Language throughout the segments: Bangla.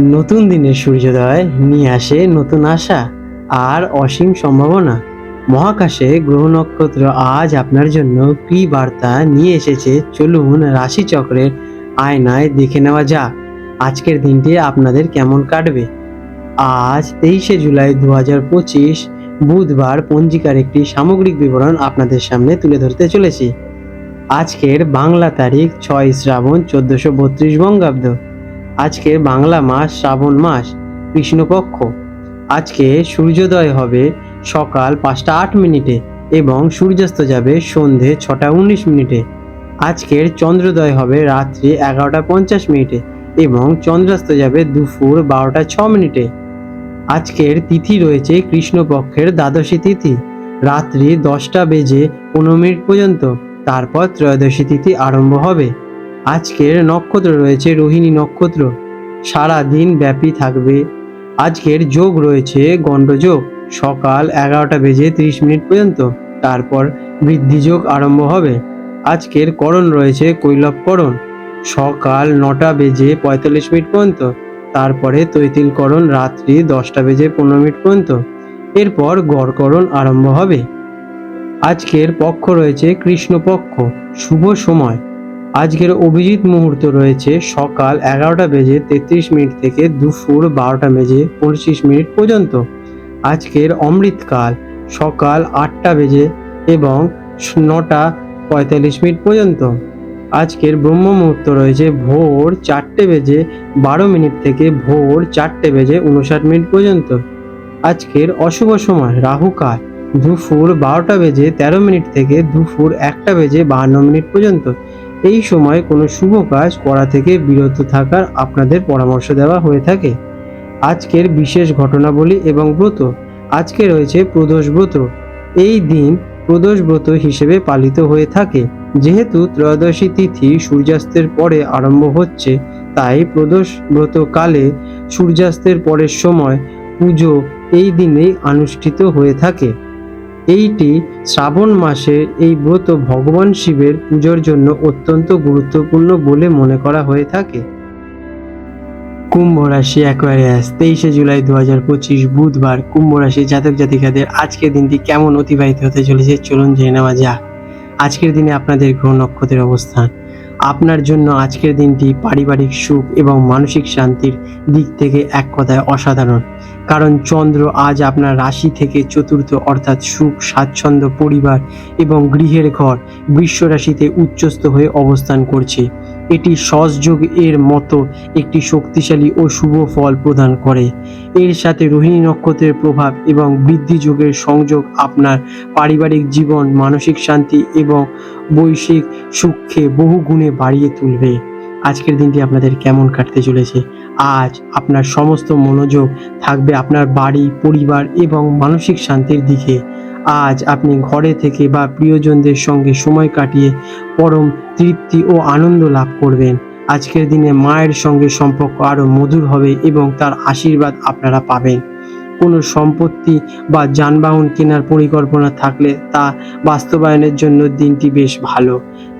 নতুন দিনের সূর্যোদয় নিয়ে আসে নতুন আশা আর অসীম সম্ভাবনা। মহাকাশে গ্রহ নক্ষত্র আজ আপনার জন্য কি বার্তা নিয়ে এসেছে চলুন রাশিচক্রের আয়নায় দেখে নেওয়া যাক। আজকের দিনটি আপনাদের কেমন কাটবে? আজ তেইশে জুলাই দু হাজার পঁচিশ, বুধবার পঞ্জিকার একটি সামগ্রিক বিবরণ আপনাদের সামনে তুলে ধরতে চলেছি। আজকের বাংলা তারিখ ছয় শ্রাবণ চোদ্দশো বত্রিশ বঙ্গাব্দ। আজকে বাংলা মাস, শ্রাবণ মাস, কৃষ্ণপক্ষ। আজকে সূর্যোদয় হবে সকাল পাঁচটা আট মিনিটে এবং সূর্যাস্ত যাবে সন্ধে ছটা উনিশ মিনিটে। আজকের চন্দ্রোদয় হবে রাত্রি এগারোটা পঞ্চাশ মিনিটে এবং চন্দ্রাস্ত যাবে দুপুর বারোটা ছ মিনিটে। আজকের তিথি রয়েছে কৃষ্ণপক্ষের দ্বাদশী তিথি। রাত্রি দশটা বেজে পনেরো মিনিট পর্যন্ত, তারপর ত্রয়োদশী তিথি আরম্ভ হবে। আজকের নক্ষত্র রয়েছে রোহিণী নক্ষত্র। সারা দিন ব্যাপী থাকবে। আজকের যোগ রয়েছে গণ্ডযোগ। সকাল এগারোটা বেজে তিরিশ মিনিট পর্যন্ত। তারপর বৃদ্ধি যোগ আরম্ভ হবে। আজকের করণ রয়েছে কৈলবকরণ সকাল নটা বেজে পঁয়তাল্লিশ মিনিট পর্যন্ত। তারপরে তৈতিলকরণ রাত্রি দশটা বেজে পনেরো মিনিট পর্যন্ত। এরপর গড়করণ আরম্ভ হবে। আজকের পক্ষ রয়েছে কৃষ্ণপক্ষ। শুভ সময়। আজকের অভিজিৎ মুহূর্ত রয়েছে সকাল এগারোটা বেজে তেত্রিশ মিনিট থেকে দুপুর বারোটা বেজে পঁচিশ মিনিট পর্যন্ত। আজকের অমৃতকাল সকাল আটটা বেজে এবং নটা পঁয়তাল্লিশ মিনিট পর্যন্ত। আজকের ব্রহ্ম মুহূর্ত রয়েছে ভোর চারটে বেজে বারো মিনিট থেকে ভোর চারটে বেজে উনষাট মিনিট পর্যন্ত। আজকের অশুভ সময় রাহুকাল দুপুর বারোটা বেজে তেরো মিনিট থেকে দুপুর একটা বেজে বাহান্ন মিনিট পর্যন্ত। এই সময় কোনো শুভ কাজ করা থেকে বিরত থাকার আপনাদের পরামর্শ দেওয়া হয়ে থাকে। আজকের বিশেষ ঘটনাবলী এবং ব্রত, আজকে রয়েছে প্রদোষ ব্রত। এই দিন প্রদোষ ব্রত হিসেবে পালিত হয়ে থাকে। যেহেতু ত্রয়োদশী তিথি সূর্যাস্তের পরে আরম্ভ হচ্ছে, তাই প্রদোষ ব্রত কালে সূর্যাস্তের পরের সময় পুজো এই দিনেই অনুষ্ঠিত হয়ে থাকে। এইটি শ্রাবণ মাসের এই ব্রত ভগবান শিবের পুজোর জন্য অত্যন্ত গুরুত্বপূর্ণ বলে মনে করা হয়ে থাকে। কুম্ভ রাশি অ্যাকোয়ারিয়াস তেইশে জুলাই দু হাজার পঁচিশ বুধবার। কুম্ভ রাশি জাতক জাতিকাদের আজকের দিনটি কেমন অতিবাহিত হতে চলেছে চলুন জেনে নেওয়া যাক। আজকের দিনে আপনাদের গ্রহ নক্ষত্রের অবস্থান। আপনার জন্য আজকের দিনটি পারিবারিক সুখ এবং মানসিক শান্তির দিক থেকে এক কথায় অসাধারণ। কারণ চন্দ্র আজ আপনার রাশি থেকে চতুর্থ অর্থাৎ সুখ স্বাচ্ছন্দ্য পরিবার এবং গৃহের ঘর বৃষ রাশিতে উচ্চস্থ হয়ে অবস্থান করছে। এটি সহযোগ এর মতো একটি শক্তিশালী ও শুভ ফল প্রদান করে। এর সাথে রোহিণী নক্ষত্রের প্রভাব এবং বৃদ্ধি যোগের সংযোগ আপনার পারিবারিক জীবন, মানসিক শান্তি এবং বৈশ্বিক সুখকে বহু গুণে বাড়িয়ে তুলবে। আজকের দিনটি আপনাদের কেমন কাটতে চলেছে? আজ আপনার সমস্ত মনোযোগ থাকবে আপনার বাড়ি, পরিবার এবং মানসিক শান্তির দিকে। আজ আপনি ঘরে থেকে বা প্রিয়জনদের সঙ্গে সময় কাটিয়ে পরম তৃপ্তি ও আনন্দ লাভ করবেন। আজকের দিনে মায়ের সঙ্গে সম্পর্ক আরও মধুর হবে এবং তার আশীর্বাদ আপনারা পাবেন। কোনো সম্পত্তি বা যানবাহন কেনার পরিকল্পনা থাকলে তা বাস্তবায়নের জন্য দিনটি বেশ ভালো।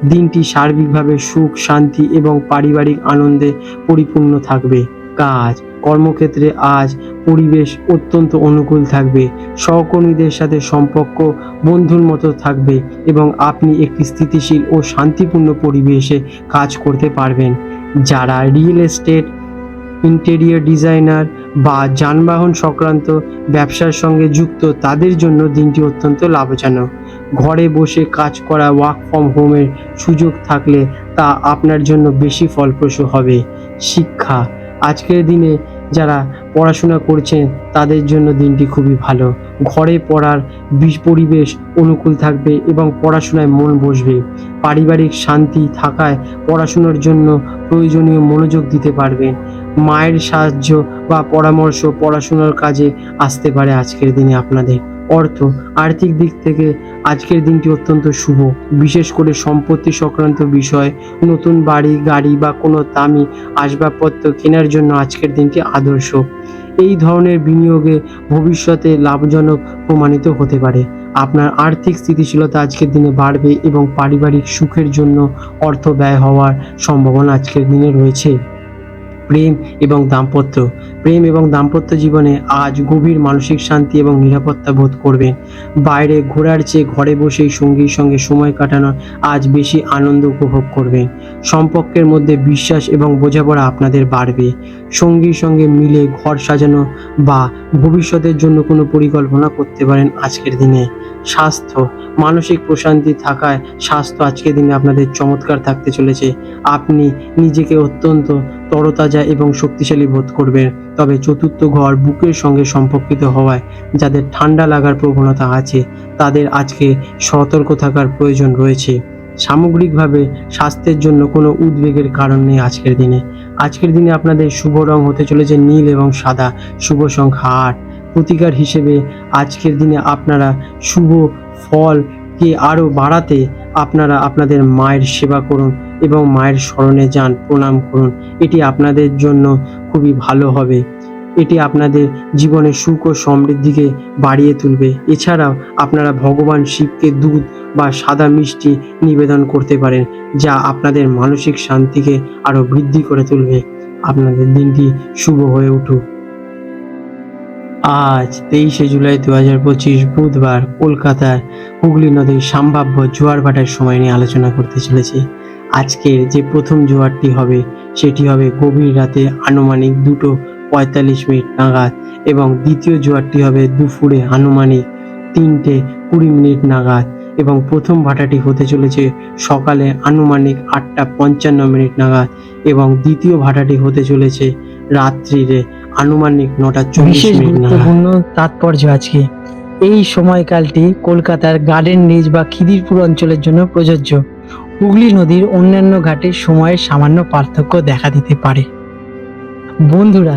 দিনটি সার্বিকভাবে সুখ, শান্তি এবং পারিবারিক আনন্দে পরিপূর্ণ থাকবে। কাজ, কর্মক্ষেত্রে আজ পরিবেশ অত্যন্ত অনুকূল থাকবে। সহকর্মীদের সাথে সম্পর্ক, বন্ধুর মতো থাকবে এবং আপনি একটি স্থিতিশীল ও শান্তিপূর্ণ পরিবেশে কাজ করতে পারবেন। যারা রিয়েল এস্টেট, ইন্টেরিয়র ডিজাইনার বা যানবাহন সংক্রান্ত ব্যবসার সঙ্গে যুক্ত তাদের জন্য দিনটি অত্যন্ত লাভজনক। ঘরে বসে কাজ করা ওয়ার্ক ফ্রম হোমের সুযোগ থাকলে তা আপনার জন্য বেশি ফলপ্রসূ হবে। শিক্ষা। আজকের দিনে যারা পড়াশোনা করছেন, তাদের জন্য দিনটি খুবই ভালো। ঘরে পড়ার পরিবেশ অনুকূল থাকবে এবং পড়াশোনায় মন বসবে। পারিবারিক শান্তি থাকায় পড়াশোনার জন্য প্রয়োজনীয় মনোযোগ দিতে পারবেন। মায়ের সাহায্য বা পরামর্শ পড়াশোনার কাজে আসতে পারে আজকের দিনে আপনাদের। অর্থ, আর্থিক দিক থেকে আজকের দিনটি অত্যন্ত শুভ। বিশেষ করে সম্পত্তি সংক্রান্ত বিষয়, নতুন বাড়ি, গাড়ি বা কোনো দামি আসবাবপত্র কেনার জন্য আজকের দিনটি আদর্শ। এই ধরনের বিনিয়োগে ভবিষ্যতে লাভজনক প্রমাণিত হতে পারে। আপনার আর্থিক স্থিতিশীলতা আজকের দিনে বাড়বে এবং পারিবারিক সুখের জন্য অর্থ ব্যয় হওয়ার সম্ভাবনা আজকের দিনে রয়েছে। প্রেম এবং দাম্পত্য। প্রেম এবং দাম্পত্য জীবনে আজ গভীর মানসিক শান্তি এবং নিরাপত্তা বোধ করবেন বাইরে ঘোরার চেয়ে ঘরে বসেই সঙ্গীর সঙ্গে সময় কাটানো আজ বেশি আনন্দ উপভোগ করবেন সম্পর্কের মধ্যে বিশ্বাস এবং বোঝাপড়া আপনাদের বাড়বে। সঙ্গীর সঙ্গে মিলে ঘর সাজানো বা ভবিষ্যতের জন্য কোনো পরিকল্পনা করতে পারেন আজকের দিনে। স্বাস্থ্য, মানসিক প্রশান্তি থাকায় স্বাস্থ্য আজকের দিনে আপনাদের চমৎকার থাকতে চলেছে। আপনি নিজেকে অত্যন্ত তরতাজা এবং শক্তিশালী বোধ করবেন তবে চতুর্থ ঘর বুকের সঙ্গে সম্পর্কিত হওয়ায় যাদের ঠান্ডা লাগার প্রবণতা আছে, তাদের আজকে সতর্ক থাকার প্রয়োজন রয়েছে। সামগ্রিকভাবে স্বাস্থ্যের জন্য কোনো উদ্বেগের কারণ নেই আজকের দিনে। আজকের দিনে আপনাদের শুভ রং হতে চলেছে নীল এবং সাদা, শুভ সংখ্যা আট। প্রতিকার হিসেবে আজকের দিনে আপনারা শুভ ফলকে আরও বাড়াতে আপনারা আপনাদের মায়ের সেবা করুন। এবং মায়ের স্মরণে যান, প্রণাম করুন। এটি আপনাদের জন্য খুবই ভালো হবে। এটি আপনাদের জীবনের সুখ ও সমৃদ্ধিকে বাড়িয়ে তুলবে। এছাড়াও আপনারা ভগবান শিবকে দুধ বা সাদা মিষ্টি নিবেদন করতে পারেন, যা আপনাদের মানসিক শান্তিকে আরও বৃদ্ধি করে তুলবে। আপনাদের দিনটি শুভ হয়ে উঠুক। আজ তেইশে জুলাই দু হাজার পঁচিশ বুধবার কলকাতার হুগলি নদীর সম্ভাব্য জোয়ার ভাটার সময় নিয়ে আলোচনা করতে চলেছি। আজকের যে প্রথম জোয়ারটি হবে সেটি হবে গভীর রাতে আনুমানিক দুটো পঁয়তাল্লিশ মিনিট নাগাদ এবং দ্বিতীয় জোয়ারটি হবে দুপুরে আনুমানিক তিনটে কুড়ি মিনিট নাগাদ এবং প্রথম ভাটাটি হতে চলেছে সকালে আনুমানিক আটটা পঞ্চান্ন মিনিট নাগাদ এবং দ্বিতীয় ভাটাটি হতে চলেছে রাত্রিরে আনুমানিক নটা চল্লিশ মিনিট নাগাদ। গুরুত্বপূর্ণ তাৎপর্য আজকে। এই সময়কালটি কলকাতার গার্ডেন রিজ বা খিদিরপুর অঞ্চলের জন্য প্রযোজ্য। হুগলি নদীর অন্যান্য ঘাটে সময়ের সামান্য পার্থক্য দেখা দিতে পারে। বন্ধুরা